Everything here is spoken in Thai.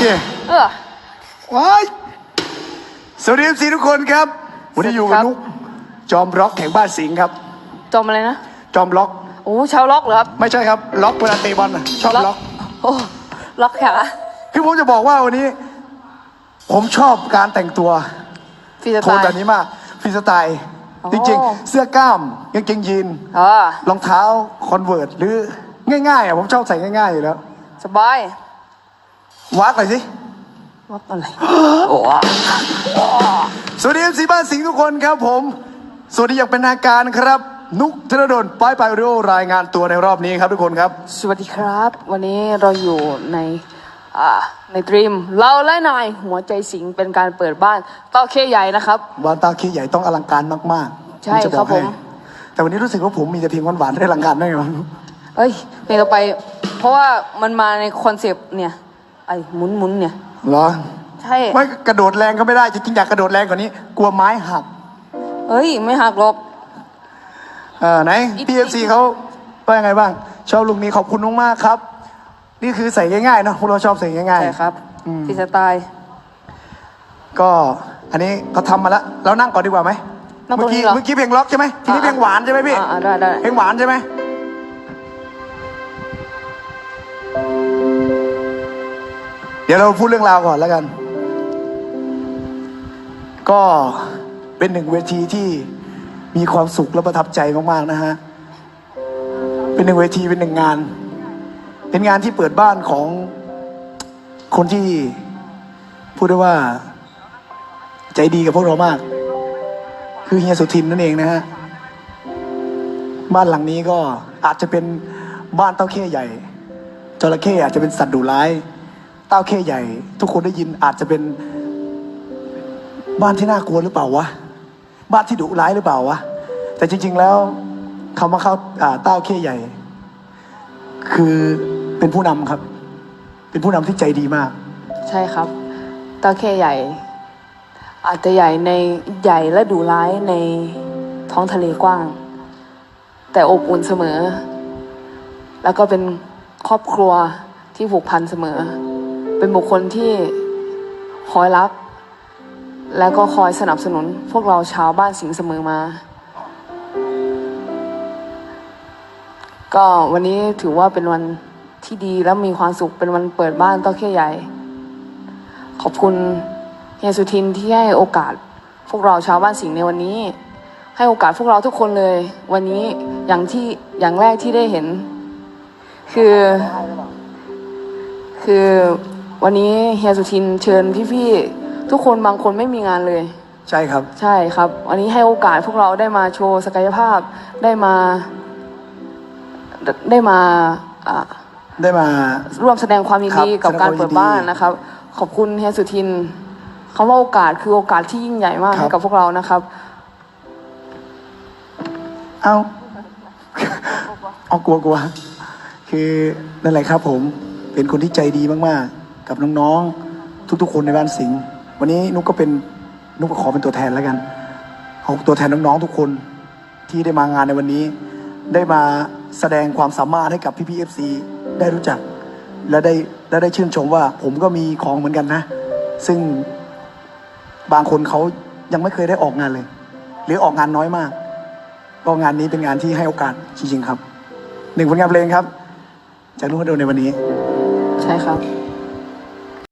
เคเออว้ายสวัสดีสีทุกคนครับ วันนี้อยู่กับครับนุกจอมล็อกแห่งบ้านสิงห์ครับ จอมอะไรนะ จอมล็อก โอ้ชาวล็อกเหรอครับ ไม่ใช่ครับ ล็อกเวลาเตะบอลน่ะชอบล็อก โอ้ล็อกขาคือผมจะบอกว่าวันนี้ ผมชอบการแต่งตัวฟรีสโทไตนล์ แบบนี้มากฟรีสไตล์อ๋อจริงๆ เสื้อกล้ามกางเกงยีน อ๋อรองเท้าคอนเวิร์ตหรือง่ายๆอะผมชอบใส่ง่ายๆอยู่แล้ว สบาย วักหน่อยสิล็อกอะไร โอ้สวัสดีเอฟซีบ้านสิงห์ทุกคนครับผม สวัสดีอย่างเป็นทางการครับ นุกธนดลป้ายปายโรรายงานตัวในรอบนี้ครับทุกคนครับ สวัสดีครับ วันนี้เราอยู่ในอ่าในดรีม เราและนายหัวใจสิงเป็นการเปิดบ้านเต้าเคใหญ่นะครับวานตาคีใหญ่ต้องอลังการมากๆใช่จะครับให้ผมแต่วันนี้รู้สึกว่าผมมีแต่เพลงหวานๆได้อลังการแน่นอนเอ้ยเพลงต่อไป เพราะว่ามันมาในคอนเซปต์เนี่ย ไอ้หมุนหมุนๆเนี่ย เหรอใช่ ไม่กระโดดแรงก็ไม่ได้จริงๆอยากกระโดดแรงกว่านี้ กลัวไม้หัก เอ้ย ไม่หักหรอกเออไหนอีกพีเอฟซีเขาว่ายังไงบ้าง ชอบลุงนี้ขอบคุณมากๆครับ นี่คือใส่ง่ายๆเนอะพวกเราชอบใส่ง่ายใช่ครับอืมฟรีสไตล์ๆก็อันนี้เขาทำมาแล้วเรานั่งก่อนดีกว่าไหมนั่งตเมื่รองนี้กี้เหรอเมื่อกี้เพลงล็อกใช่ไหมทีนี้อ่าเพลงหวานใช่ไหมพี่อ่าได้ได้ เพลงหวานใช่ไหม ดี๋ยวเราพูดเรื่องราวก่อนแล้วกัน ก็เป็นหนึ่งเวทีที่มีความสุขและประทับใจมากๆนะฮะ เป็นหนึ่งเวทีเป็นหนึ่งงาน เป็นงานที่เปิดบ้านของคนที่พูดได้ว่า ใจดีกับพวกเรามาก คือเฮียสุทินนั่นเองนะฮะ บ้านหลังนี้ก็อาจจะเป็นบ้านเต้าเข้ใหญ่จระเข้อาจจะเป็นสัตว์ดุร้าย ต้าเข้ใหญ่ ทุกคนได้ยินอาจจะเป็นบ้านที่น่ากลัวหรือเปล่าวะ บ้านที่ดุร้ายหรือเปล่าวะ แต่จริง ๆแล้วคำว่าเข้าเต้าเข้ใหญ่ คือเป็นผู้นำครับ เป็นผู้นำที่ใจดีมาก ใช่ครับเต้าเคใหญ่ อาจจะใหญ่ในใหญ่และดุร้ายในท้องทะเลกว้าง แต่อบอุ่นเสมอ แล้วก็เป็นครอบครัวที่ผูกพันเสมอ เป็นบุคคลที่คอยรักแล้วก็คอยสนับสนุนพวกเราชาวบ้านสิงห์เสมอมา ก็วันนี้ถือว่าเป็นวันที่ดีและมีความสุขเป็นวันเปิดบ้านต้าเขี้ยใหญ่ ขอบคุณเฮียสุทินที่ให้โอกาสพวกเราชาวบ้านสิงห์ในวันนี้ ให้โอกาสพวกเราทุกคนเลย วันนี้อย่างที่อย่างแรกที่ได้เห็น คือ คือ วันนี้เฮียสุทินเชิญพี่ๆทุกคนบางคนไม่มีงานเลย ใช่ครับ ใช่ครับ วันนี้ให้โอกาสพวกเราได้มาโชว์ศักยภาพได้มา ได้มาอ่าได้มา ร่วมแสดงความยินดีครับกับการแสดงความเปิดยินดีบ้านนะครับ ขอบคุณเฮียสุทินคำว่าโอกาสคือโอกาสที่ยิ่งใหญ่มากครับให้กับพวกเรานะครับ เอาเอากลัวกลัวคือนั่นแหละครับผมเป็นคนที่ใจดีมากๆ กับน้องๆ ทุกๆ คนในบ้านสิงห์วันนี้นุกก็เป็นนุกก็ขอเป็นตัวแทนแล้วกันเอตัวแทนน้องๆทุกคนที่ได้มางานในวันนี้ ได้มาแสดงความสามารถให้กับพี่พีเอฟซีได้รู้จัก และได้และได้ชื่นชมว่า ผมก็มีของเหมือนกันนะ ซึ่งบางคนเขายังไม่เคยได้ออกงานเลย หรือออกงานน้อยมากก็งานนี้เป็นงานที่ให้โอกาสจริงๆครับหนึ่งผลงานเพลงครับ จากนุ่นโดนในวันนี้ ใช่ครับ